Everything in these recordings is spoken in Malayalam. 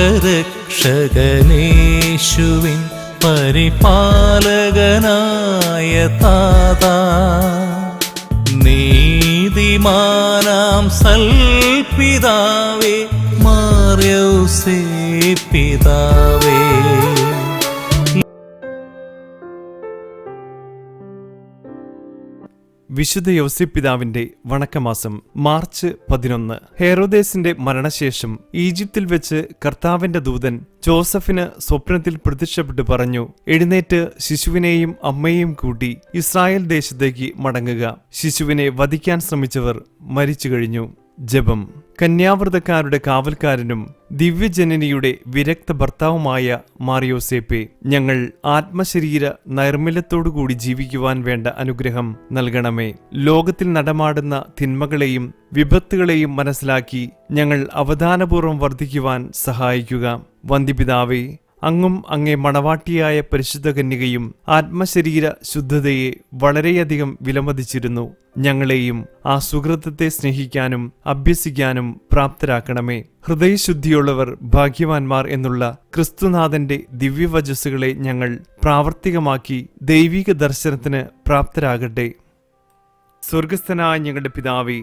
ലോകരക്ഷകനേശുവിൻ പരിപാലകനായ താതാ. നീതിമാനാം സൽപിതാവേ മാറിയൗസേ പിതാവേ. വിശുദ്ധ യൗസിപ്പിതാവിന്റെ വണക്കമാസം മാർച്ച് പതിനൊന്ന്. ഹെറോദേസിന്റെ മരണശേഷം ഈജിപ്തിൽ വെച്ച് കർത്താവിന്റെ ദൂതൻ ജോസഫിന് സ്വപ്നത്തിൽ പ്രത്യക്ഷപ്പെട്ടു പറഞ്ഞു എഴുന്നേറ്റ് ശിശുവിനെയും അമ്മയെയും കൂട്ടി ഇസ്രായേൽ ദേശത്തേക്ക് മടങ്ങുക. ശിശുവിനെ വധിക്കാൻ ശ്രമിച്ചവർ മരിച്ചു കഴിഞ്ഞു ജപം. കന്യാവ്രതക്കാരുടെ കാവൽക്കാരനും ദിവ്യജനനിയുടെ വിരക്ത ഭർത്താവുമായ മാറിയോസേപ്പെ ഞങ്ങൾ ആത്മശരീര നൈർമല്യത്തോടുകൂടി ജീവിക്കുവാൻ വേണ്ട അനുഗ്രഹം നൽകണമേ. ലോകത്തിൽ നടമാടുന്ന തിന്മകളെയും വിപത്തുകളെയും മനസ്സിലാക്കി ഞങ്ങൾ അവധാനപൂർവം വർദ്ധിക്കുവാൻ സഹായിക്കുക. വന്ദിപിതാവേ അങ്ങും അങ്ങേ മണവാട്ടിയായ പരിശുദ്ധ കന്യകയും ആത്മശരീര ശുദ്ധതയെ വളരെയധികം വിലമതിച്ചിരുന്നു. ഞങ്ങളെയും ആ സുഹൃത്തത്തെ സ്നേഹിക്കാനും അഭ്യസിക്കാനും പ്രാപ്തരാക്കണമേ. ഹൃദയശുദ്ധിയുള്ളവർ ഭാഗ്യവാന്മാർ എന്നുള്ള ക്രിസ്തുനാഥന്റെ ദിവ്യവചസ്സുകളെ ഞങ്ങൾ പ്രാവർത്തികമാക്കി ദൈവിക ദർശനത്തിന് പ്രാപ്തരാകട്ടെ. സ്വർഗസ്ഥനായ ഞങ്ങളുടെ പിതാവേ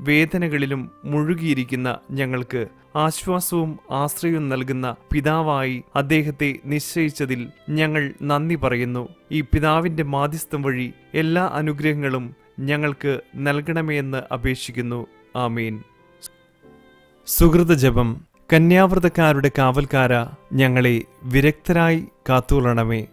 വേദനകളിലും മുഴുകിയിരിക്കുന്ന ഞങ്ങൾക്ക് ആശ്വാസവും ആശ്രയവും നൽകുന്ന പിതാവായി അദ്ദേഹത്തെ നിശ്ചയിച്ചതിൽ ഞങ്ങൾ നന്ദി പറയുന്നു. ഈ പിതാവിന്റെ മാധ്യസ്ഥം വഴി എല്ലാ അനുഗ്രഹങ്ങളും ഞങ്ങൾക്ക് നൽകണമേ എന്ന് അപേക്ഷിക്കുന്നു. ആമീൻ. സുഹൃത ജപം കന്യാവ്രതക്കാരുടെ കാവൽക്കാര ഞങ്ങളെ വിരക്തരായി കാത്തുകൊള്ളണമേ.